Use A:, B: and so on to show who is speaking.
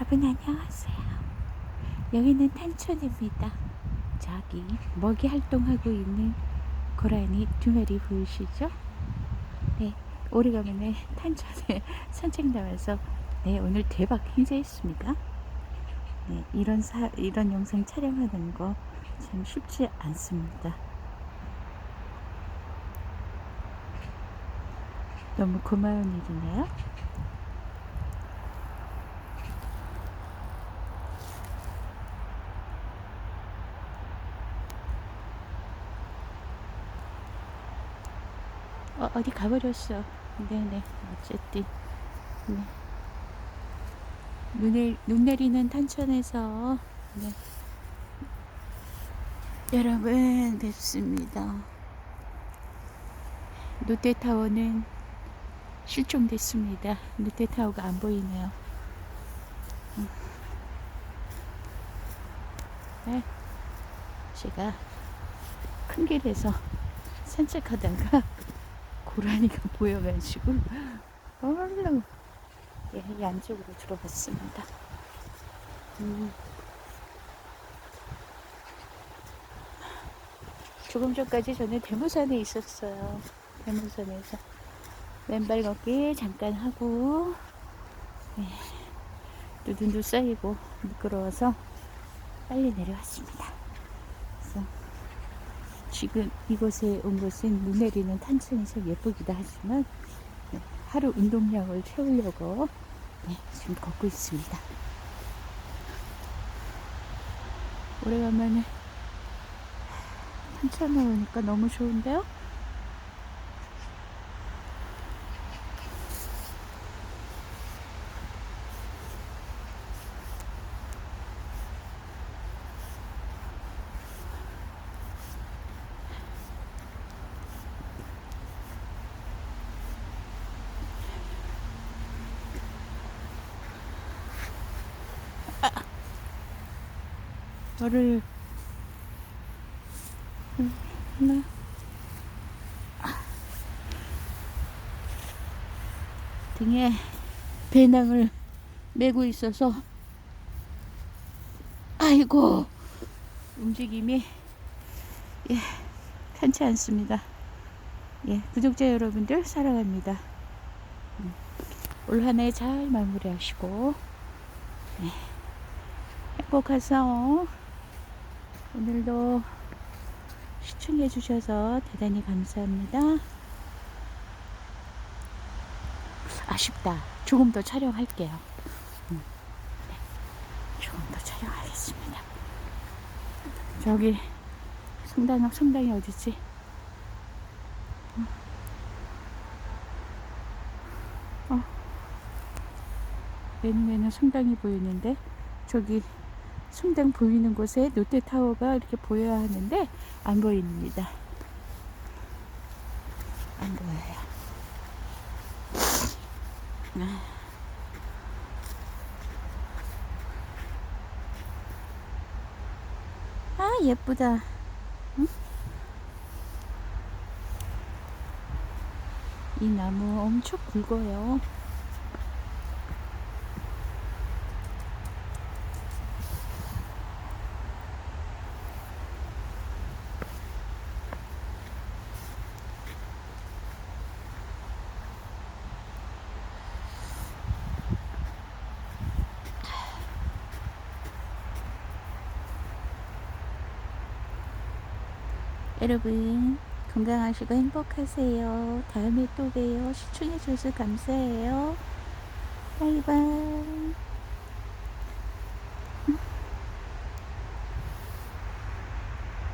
A: 여러분 안녕하세요. 여기는 탄천입니다. 저기 먹이 활동하고 있는 고라니 두 마리 보이시죠? 네, 오래간만에 탄천에 산책 나와서 네 오늘 대박 행사했습니다. 네, 이런 사 이런 영상 촬영하는 거 참 쉽지 않습니다. 너무 고마운 일이네요. 어, 어디 가버렸어. 네네. 어쨌든. 네. 눈에, 눈 내리는 탄천에서. 네. 여러분, 뵙습니다. 롯데타워는 실종됐습니다. 롯데타워가 안 보이네요. 음. 네. 제가 큰 길에서 산책하다가 고라니가 보여가지고 얼른 예, 이 안쪽으로 들어갔습니다. 음. 조금 전까지 저는 대모산에 있었어요. 대모산에서 맨발 걷기 잠깐 하고 예, 누둔도 쌓이고 미끄러워서 빨리 내려왔습니다. 지금 이곳에 온 것은 눈 내리는 탄천에서 예쁘기도 하지만 네, 하루 운동량을 채우려고 네, 지금 걷고 있습니다. 오래간만에 탄천에 오니까 너무 좋은데요? 음, 네. 등에 배낭을 메고 있어서 아이고 움직임이 예, 편치 않습니다. 예, 구독자 여러분들 사랑합니다. 음, 올한해 잘 마무리하시고 예, 행복하세요. 오늘도 시청해 주셔서 대단히 감사합니다. 아쉽다. 조금 더 촬영할게요. 음, 네. 조금 더 촬영하겠습니다. 저기 성당 성당이 어디지? 음. 어. 내 눈에는 성당이 보이는데 저기 성당 보이는 곳에 롯데타워가 이렇게 보여야 하는데 안 보입니다. 안 보여요. 아. 아 예쁘다. 응? 이 나무 엄청 굵어요. 여러분 건강하시고 행복하세요. 다음에 또 봬요. 시청해주셔서 감사해요. 바이바이.